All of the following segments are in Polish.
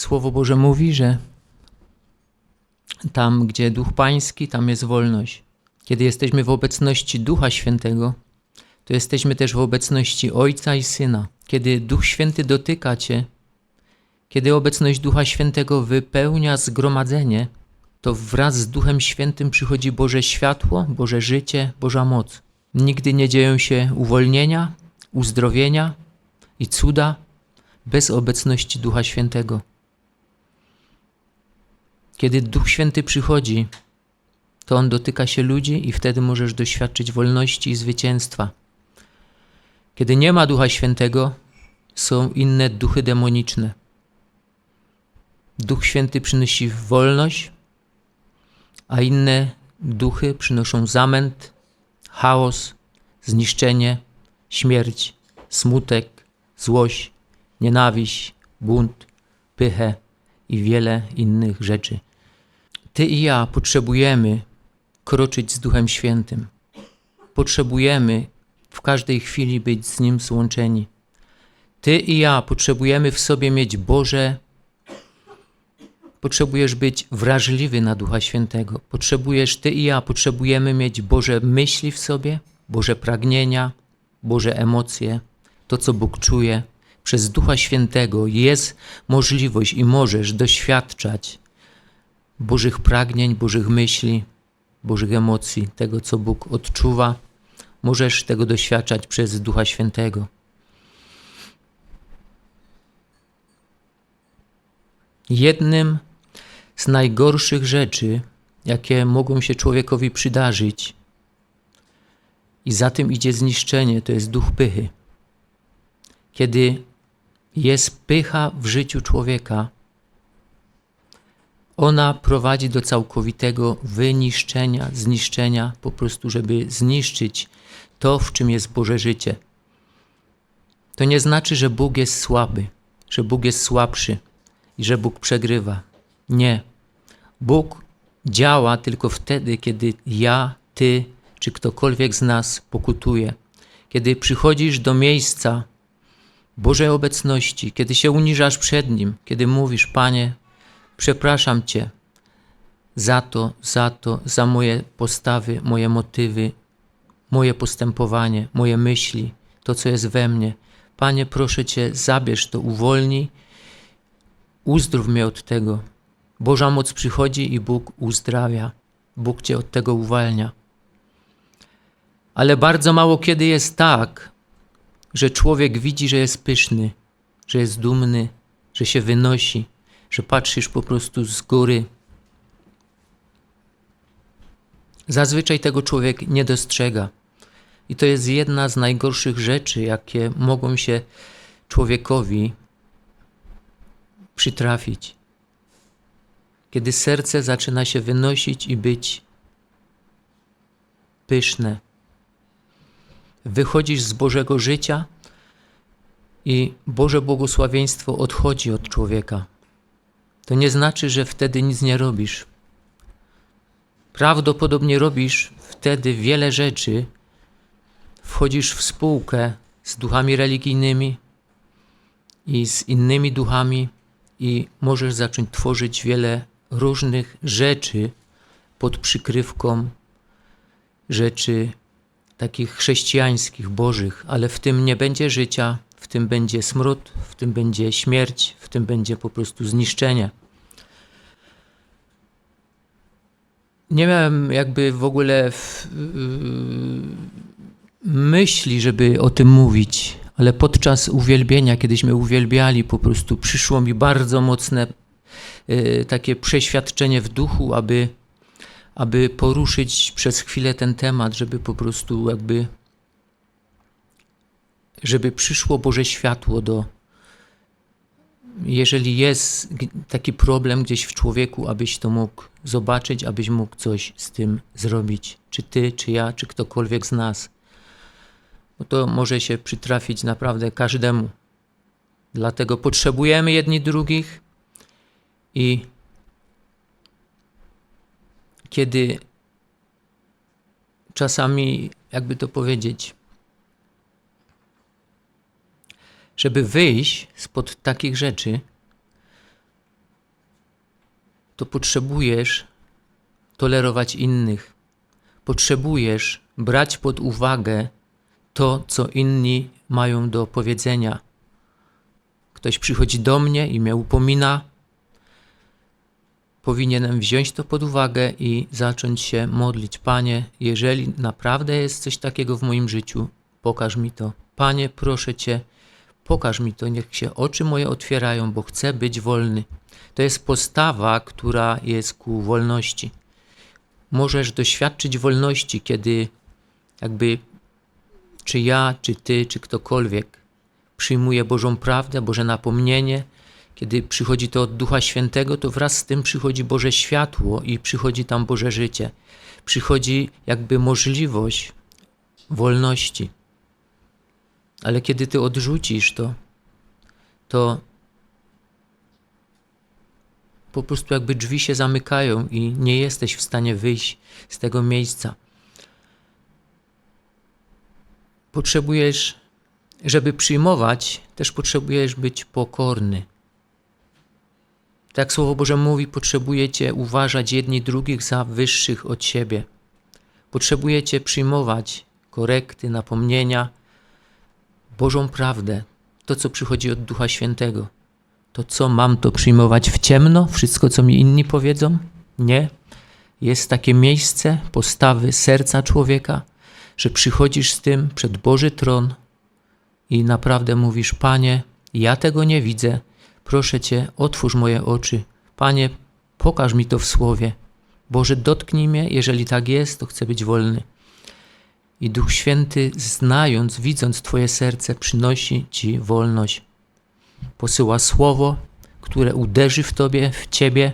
Słowo Boże mówi, że tam, gdzie Duch Pański, tam jest wolność. Kiedy jesteśmy w obecności Ducha Świętego, to jesteśmy też w obecności Ojca i Syna. Kiedy Duch Święty dotyka Cię, kiedy obecność Ducha Świętego wypełnia zgromadzenie, to wraz z Duchem Świętym przychodzi Boże światło, Boże życie, Boża moc. Nigdy nie dzieją się uwolnienia, uzdrowienia i cuda bez obecności Ducha Świętego. Kiedy Duch Święty przychodzi, to On dotyka się ludzi i wtedy możesz doświadczyć wolności i zwycięstwa. Kiedy nie ma Ducha Świętego, są inne duchy demoniczne. Duch Święty przynosi wolność, a inne duchy przynoszą zamęt, chaos, zniszczenie, śmierć, smutek, złość, nienawiść, bunt, pychę i wiele innych rzeczy. Ty i ja potrzebujemy kroczyć z Duchem Świętym. Potrzebujemy w każdej chwili być z Nim złączeni. Ty i ja potrzebujemy w sobie mieć Boże Potrzebujesz być wrażliwy na Ducha Świętego. Potrzebujesz, ty i ja potrzebujemy mieć Boże myśli w sobie, Boże pragnienia, Boże emocje, to co Bóg czuje. Przez Ducha Świętego jest możliwość i możesz doświadczać Bożych pragnień, Bożych myśli, Bożych emocji, tego co Bóg odczuwa. Możesz tego doświadczać przez Ducha Świętego. Jednym z najgorszych rzeczy, jakie mogą się człowiekowi przydarzyć, i za tym idzie zniszczenie, to jest duch pychy. Kiedy jest pycha w życiu człowieka, ona prowadzi do całkowitego wyniszczenia, zniszczenia, po prostu, żeby zniszczyć to, w czym jest Boże życie. To nie znaczy, że Bóg jest słaby, że Bóg jest słabszy i że Bóg przegrywa. Nie. Bóg działa tylko wtedy, kiedy ja, ty czy ktokolwiek z nas pokutuje. Kiedy przychodzisz do miejsca Bożej obecności, kiedy się uniżasz przed Nim, kiedy mówisz, Panie, przepraszam Cię za to, za to, za moje postawy, moje motywy, moje postępowanie, moje myśli, to, co jest we mnie. Panie, proszę Cię, zabierz to, uwolnij, uzdrów mnie od tego. Boża moc przychodzi i Bóg uzdrawia. Bóg Cię od tego uwalnia. Ale bardzo mało kiedy jest tak, że człowiek widzi, że jest pyszny, że jest dumny, że się wynosi, że patrzysz po prostu z góry. Zazwyczaj tego człowiek nie dostrzega. I to jest jedna z najgorszych rzeczy, jakie mogą się człowiekowi przytrafić. Kiedy serce zaczyna się wynosić i być pyszne. Wychodzisz z Bożego życia i Boże błogosławieństwo odchodzi od człowieka. To nie znaczy, że wtedy nic nie robisz. Prawdopodobnie robisz wtedy wiele rzeczy, wchodzisz w spółkę z duchami religijnymi i z innymi duchami i możesz zacząć tworzyć wiele różnych rzeczy pod przykrywką rzeczy takich chrześcijańskich, bożych, ale w tym nie będzie życia, w tym będzie smród, w tym będzie śmierć, w tym będzie po prostu zniszczenie. Nie miałem jakby w ogóle w, yy, myśli, żeby o tym mówić, ale podczas uwielbienia, kiedyśmy uwielbiali, po prostu przyszło mi bardzo mocne yy, takie przeświadczenie w duchu, aby, aby poruszyć przez chwilę ten temat, żeby po prostu jakby, żeby przyszło Boże światło do, jeżeli jest taki problem gdzieś w człowieku, abyś to mógł zobaczyć, abyś mógł coś z tym zrobić. Czy ty, czy ja, czy ktokolwiek z nas. Bo to może się przytrafić naprawdę każdemu. Dlatego potrzebujemy jedni drugich i kiedy czasami, jakby to powiedzieć, żeby wyjść spod takich rzeczy, to potrzebujesz tolerować innych. Potrzebujesz brać pod uwagę to, co inni mają do powiedzenia. Ktoś przychodzi do mnie i mnie upomina, powinienem wziąć to pod uwagę i zacząć się modlić. Panie, jeżeli naprawdę jest coś takiego w moim życiu, pokaż mi to. Panie, proszę Cię, pokaż mi to, niech się oczy moje otwierają, bo chcę być wolny. To jest postawa, która jest ku wolności. Możesz doświadczyć wolności, kiedy jakby czy ja, czy ty, czy ktokolwiek przyjmuje Bożą prawdę, Boże napomnienie, kiedy przychodzi to od Ducha Świętego, to wraz z tym przychodzi Boże światło i przychodzi tam Boże życie. Przychodzi jakby możliwość wolności. Ale kiedy ty odrzucisz to, to po prostu jakby drzwi się zamykają i nie jesteś w stanie wyjść z tego miejsca. Potrzebujesz, żeby przyjmować, też potrzebujesz być pokorny. Tak Słowo Boże mówi, potrzebujecie uważać jedni drugich za wyższych od siebie. Potrzebujecie przyjmować korekty, napomnienia, Bożą prawdę, to co przychodzi od Ducha Świętego. To co mam to przyjmować w ciemno? Wszystko, co mi inni powiedzą? Nie. Jest takie miejsce postawy serca człowieka, że przychodzisz z tym przed Boży tron i naprawdę mówisz: Panie, ja tego nie widzę, proszę Cię, otwórz moje oczy. Panie, pokaż mi to w słowie. Boże, dotknij mnie, jeżeli tak jest, to chcę być wolny. I Duch Święty, znając, widząc Twoje serce, przynosi Ci wolność. Posyła słowo, które uderzy w Tobie, w Ciebie,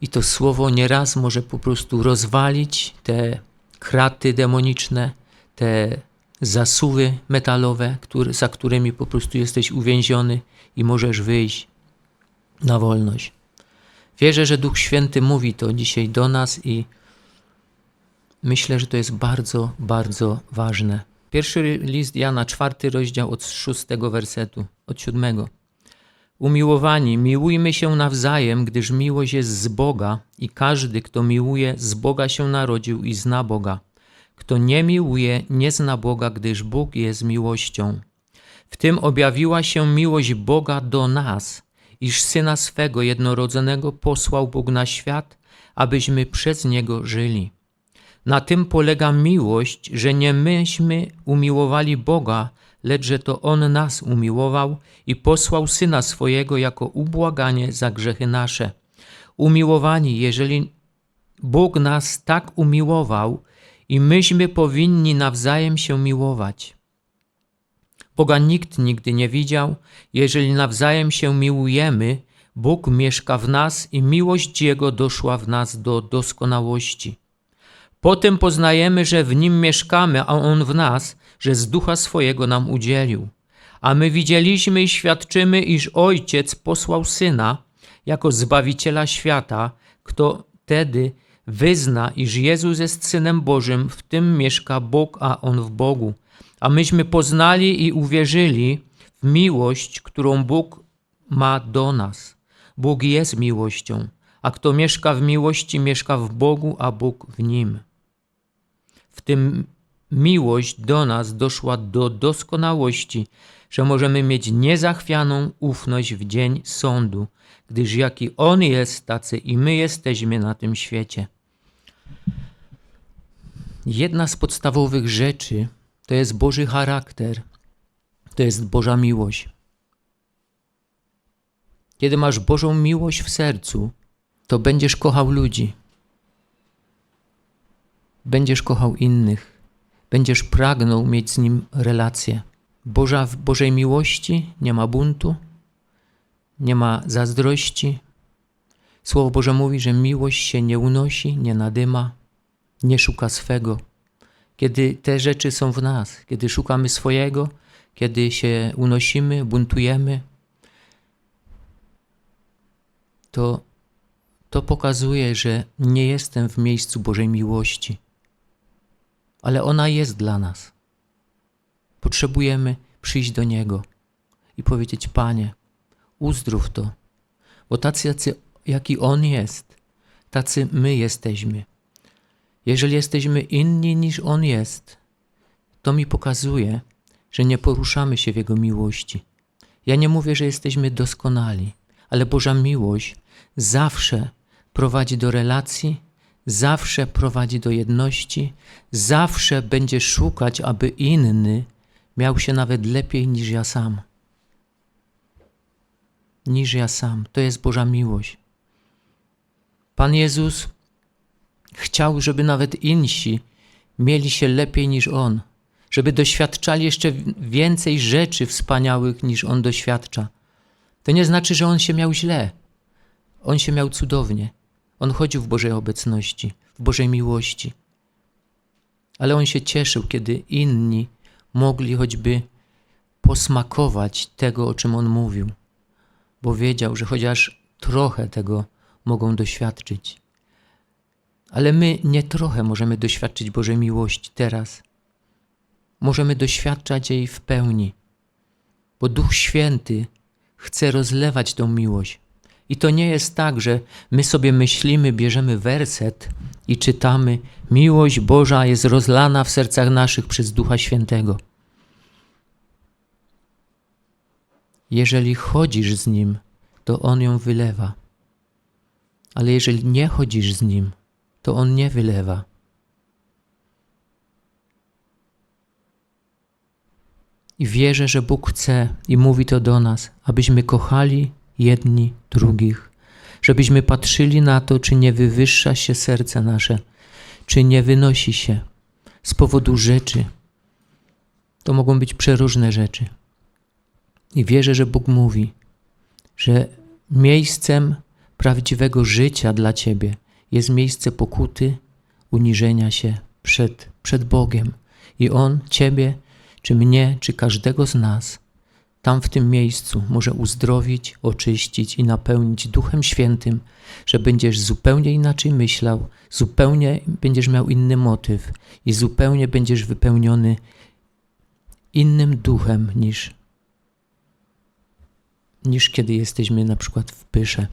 i to słowo nieraz może po prostu rozwalić te kraty demoniczne, te zasuwy metalowe, który, za którymi po prostu jesteś uwięziony i możesz wyjść na wolność. Wierzę, że Duch Święty mówi to dzisiaj do nas i myślę, że to jest bardzo, bardzo ważne. Pierwszy list Jana, czwarty rozdział od szóstego wersetu, od siódmego. Umiłowani, miłujmy się nawzajem, gdyż miłość jest z Boga i każdy, kto miłuje, z Boga się narodził i zna Boga. Kto nie miłuje, nie zna Boga, gdyż Bóg jest miłością. W tym objawiła się miłość Boga do nas, iż Syna swego jednorodzonego posłał Bóg na świat, abyśmy przez Niego żyli. Na tym polega miłość, że nie myśmy umiłowali Boga, lecz że to On nas umiłował i posłał Syna swojego jako ubłaganie za grzechy nasze. Umiłowani, jeżeli Bóg nas tak umiłował i myśmy powinni nawzajem się miłować. Boga nikt nigdy nie widział, jeżeli nawzajem się miłujemy, Bóg mieszka w nas i miłość Jego doszła w nas do doskonałości. Potem poznajemy, że w Nim mieszkamy, a On w nas, że z ducha swojego nam udzielił. A my widzieliśmy i świadczymy, iż Ojciec posłał Syna jako Zbawiciela świata, kto wtedy wyzna, iż Jezus jest Synem Bożym, w tym mieszka Bóg, a On w Bogu. A myśmy poznali i uwierzyli w miłość, którą Bóg ma do nas. Bóg jest miłością, a kto mieszka w miłości, mieszka w Bogu, a Bóg w nim. W tym miłość do nas doszła do doskonałości, że możemy mieć niezachwianą ufność w dzień sądu, gdyż jaki On jest, tacy i my jesteśmy na tym świecie. Jedna z podstawowych rzeczy to jest Boży charakter, to jest Boża miłość. Kiedy masz Bożą miłość w sercu, to będziesz kochał ludzi, będziesz kochał innych, będziesz pragnął mieć z nim relację. Boża, w Bożej miłości nie ma buntu, nie ma zazdrości. Słowo Boże mówi, że miłość się nie unosi, nie nadyma, nie szuka swego. Kiedy te rzeczy są w nas, kiedy szukamy swojego, kiedy się unosimy, buntujemy, to, to pokazuje, że nie jestem w miejscu Bożej miłości. Ale ona jest dla nas. Potrzebujemy przyjść do Niego i powiedzieć: Panie, uzdrów to, bo tacy, jacy jaki On jest, tacy my jesteśmy. Jeżeli jesteśmy inni niż On jest, to mi pokazuje, że nie poruszamy się w Jego miłości. Ja nie mówię, że jesteśmy doskonali, ale Boża miłość zawsze prowadzi do relacji, zawsze prowadzi do jedności, zawsze będzie szukać, aby inny miał się nawet lepiej niż ja sam. Niż ja sam. To jest Boża miłość. Pan Jezus chciał, żeby nawet insi mieli się lepiej niż On, żeby doświadczali jeszcze więcej rzeczy wspaniałych niż On doświadcza. To nie znaczy, że On się miał źle. On się miał cudownie. On chodził w Bożej obecności, w Bożej miłości. Ale on się cieszył, kiedy inni mogli choćby posmakować tego, o czym on mówił, bo wiedział, że chociaż trochę tego mogą doświadczyć. Ale my nie trochę możemy doświadczyć Bożej miłości teraz. Możemy doświadczać jej w pełni, bo Duch Święty chce rozlewać tą miłość. I to nie jest tak, że my sobie myślimy, bierzemy werset i czytamy: Miłość Boża jest rozlana w sercach naszych przez Ducha Świętego. Jeżeli chodzisz z Nim, to On ją wylewa. Ale jeżeli nie chodzisz z Nim, to On nie wylewa. I wierzę, że Bóg chce i mówi to do nas, abyśmy kochali jedni drugich, żebyśmy patrzyli na to, czy nie wywyższa się serce nasze, czy nie wynosi się z powodu rzeczy. To mogą być przeróżne rzeczy. I wierzę, że Bóg mówi, że miejscem prawdziwego życia dla Ciebie jest miejsce pokuty, uniżenia się przed, przed Bogiem. I On Ciebie, czy mnie, czy każdego z nas tam w tym miejscu może uzdrowić, oczyścić i napełnić Duchem Świętym, że będziesz zupełnie inaczej myślał, zupełnie będziesz miał inny motyw i zupełnie będziesz wypełniony innym duchem niż, niż kiedy jesteśmy na przykład w pysze.